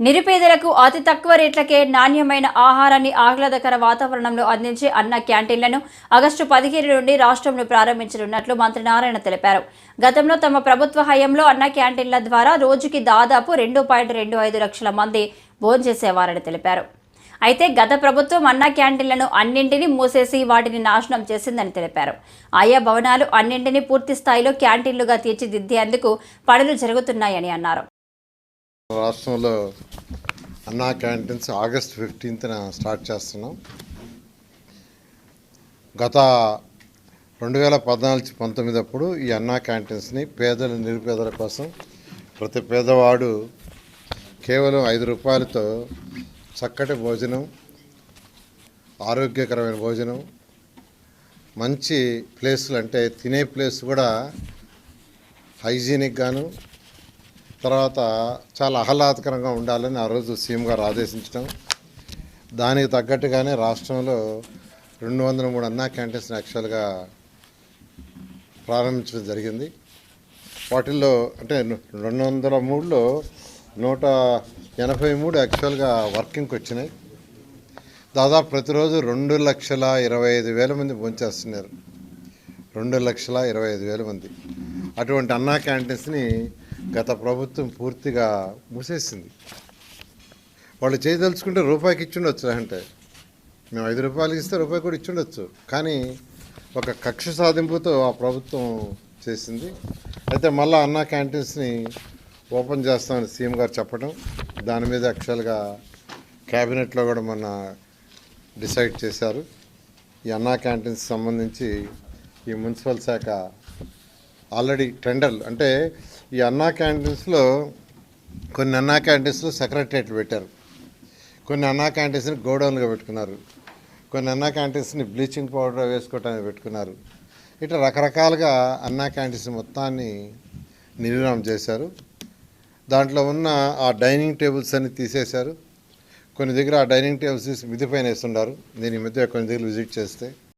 నిరుపేదలకు అతి తక్కువ రేట్లకే నాణ్యమైన ఆహారాన్ని ఆహ్లాదకర వాతావరణంలో అందించే అన్న క్యాంటీన్లను ఆగస్టు పదిహేను నుండి రాష్ట్రంలో ప్రారంభించనున్నట్లు మంత్రి నారాయణ తెలిపారు. గతంలో తమ ప్రభుత్వ హయాంలో అన్న క్యాంటీన్ల ద్వారా రోజుకి దాదాపు రెండు పాయింట్ రెండు ఐదు లక్షల మంది భోంచేసేవారని తెలిపారు. అయితే గత ప్రభుత్వం అన్నా క్యాంటీన్లను అన్నింటినీ మూసేసి వాటిని నాశనం చేసిందని తెలిపారు. ఆయా భవనాలు అన్నింటినీ పూర్తి స్థాయిలో క్యాంటీన్లుగా తీర్చిదిద్దేందుకు పనులు జరుగుతున్నాయని అన్నారు. రాష్ట్రంలో అన్నా క్యాంటీన్స్ ఆగస్ట్ ఫిఫ్టీన్త్న స్టార్ట్ చేస్తున్నాం. గత రెండు వేల పద్నాలుగు పంతొమ్మిది అప్పుడు ఈ అన్నా క్యాంటీన్స్ని పేదల నిరుపేదల కోసం ప్రతి పేదవాడు కేవలం ఐదు రూపాయలతో చక్కటి భోజనం ఆరోగ్యకరమైన భోజనం మంచి ప్లేసులు అంటే తినే ప్లేస్ కూడా హైజీనిక్ గాను తర్వాత చాలా ఆహ్లాదకరంగా ఉండాలని ఆ రోజు సీఎం గారు ఆదేశించడం. దానికి తగ్గట్టుగానే రాష్ట్రంలో రెండు వందల మూడు అన్నా క్యాంటీన్స్ యాక్చువల్గా ప్రారంభించడం జరిగింది. వాటిల్లో అంటే రెండు వందల మూడులో నూట ఎనభై మూడు యాక్చువల్గా వర్కింగ్కి వచ్చినాయి. దాదాపు ప్రతిరోజు రెండు లక్షల ఇరవై ఐదు వేల మంది భోంచేస్తున్నారు. రెండు లక్షల ఇరవై ఐదు వేల మంది. అటువంటి అన్నా క్యాంటీన్స్ని గత ప్రభుత్వం పూర్తిగా మూసేసింది. వాళ్ళు చేయదలుచుకుంటే రూపాయికి ఇచ్చిండొచ్చు అంటే. మేము ఐదు రూపాయలకి ఇస్తే రూపాయి కూడా ఇచ్చిండొచ్చు. కానీ ఒక కక్ష సాధింపుతో ఆ ప్రభుత్వం చేసింది. అయితే మళ్ళీ అన్నా క్యాంటీన్స్ని ఓపెన్ చేస్తామని సీఎం గారు చెప్పడం దాని మీద యాక్చువల్గా క్యాబినెట్లో కూడా మొన్న డిసైడ్ చేశారు. ఈ అన్నా క్యాంటీన్స్ సంబంధించి ఈ మున్సిపల్ శాఖ ఆల్రెడీ టెండర్లు. అంటే ఈ అన్నా క్యాంటీన్స్లో కొన్ని అన్నా క్యాంటీన్స్లో సెక్రటరేట్ పెట్టారు. కొన్ని అన్నా క్యాంటీన్స్ని గోడౌన్గా పెట్టుకున్నారు. కొన్ని అన్నా క్యాంటీన్స్ని బ్లీచింగ్ పౌడర్ వేసుకోవటానికి పెట్టుకున్నారు. ఇట్లా రకరకాలుగా అన్నా క్యాంటీన్స్ మొత్తాన్ని నిర్మాణం చేశారు. దాంట్లో ఉన్న ఆ డైనింగ్ టేబుల్స్ అన్ని తీసేశారు. కొన్ని దగ్గర ఆ డైనింగ్ టేబుల్స్ తీసి మిది పైన వేస్తున్నారు నేను ఈ మధ్య కొన్ని దగ్గర విజిట్ చేస్తే